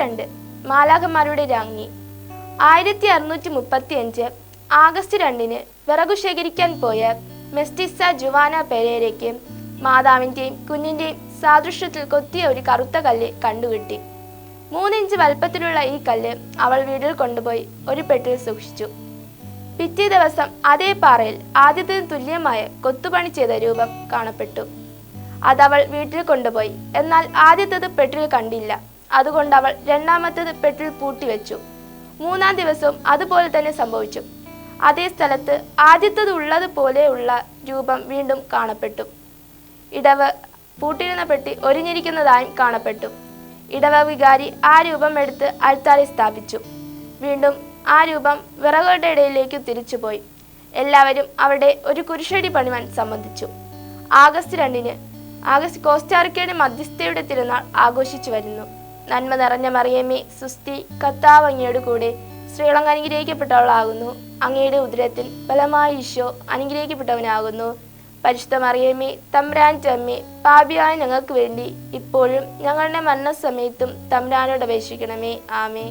രണ്ട് മാലാഖമാരുടെ രാജ്ഞി. ആയിരത്തി അറുന്നൂറ്റി മുപ്പത്തി അഞ്ച് ആഗസ്റ്റ് രണ്ടിന് വിറകു ശേഖരിക്കാൻ പോയ മെസ്റ്റിസ ജുവാന പെരേരയ്ക്ക് മാതാവിന്റെയും കുഞ്ഞിന്റെയും സാദൃശ്യത്തിൽ കൊത്തിയ ഒരു കറുത്ത കല്ല് കണ്ടുകിട്ടി മൂന്നിഞ്ച് വലുപ്പത്തിലുള്ള ഈ കല്ല് അവൾ വീട്ടിൽ കൊണ്ടുപോയി ഒരു പെട്ടിൽ സൂക്ഷിച്ചു. പിറ്റേ ദിവസം അതേ പാറയിൽ ആദ്യത്തിന് തുല്യമായ കൊത്തുപണി ചെയ്ത രൂപം കാണപ്പെട്ടു. അതവൾ വീട്ടിൽ കൊണ്ടുപോയി. എന്നാൽ ആദ്യത്തേത് പെട്ടിൽ കണ്ടില്ല. അതുകൊണ്ട് അവൾ രണ്ടാമത്തേത് പെട്ടിൽ പൂട്ടിവെച്ചു. മൂന്നാം ദിവസവും അതുപോലെ തന്നെ സംഭവിച്ചു. അതേ സ്ഥലത്ത് ആദ്യത്തത് ഉള്ളതുപോലെയുള്ള രൂപം വീണ്ടും കാണപ്പെട്ടു. ഇടവ് പൂട്ടിരുന്ന പെട്ടി ഒരിഞ്ഞിരിക്കുന്നതായും കാണപ്പെട്ടു. ഇടവ വികാരി ആ രൂപം എടുത്ത് അൾത്താരി സ്ഥാപിച്ചു. വീണ്ടും ആ രൂപം വിറകുകളുടെ ഇടയിലേക്ക് തിരിച്ചുപോയി. എല്ലാവരും അവിടെ ഒരു കുരിശടി പണിവാൻ സംബന്ധിച്ചു ആഗസ്റ്റ് രണ്ടിന് ആഗസ്റ്റ് കോസ്റ്റാറിക്കയുടെ മധ്യസ്ഥയുടെ തിരുനാൾ ആഘോഷിച്ചു വരുന്നു. നന്മ നിറഞ്ഞ മറിയമ്മേ സുസ്തി കത്താവ് അങ്ങയുടെ കൂടെ ശ്രീലങ്ക അനുഗ്രഹിക്കപ്പെട്ടവളാകുന്നു. അങ്ങയുടെ ഉദരത്തിൽ ബലമായ ഈശോ അനുഗ്രഹിക്കപ്പെട്ടവനാകുന്നു. പരിശുദ്ധ മറിയമ്മേ ചമ്മി പാപിയായ ഞങ്ങൾക്ക് വേണ്ടി ഇപ്പോഴും ഞങ്ങളുടെ മരണസമയത്തും തമ്പ്രാനോട് അപേക്ഷിക്കണമേ. ആമേ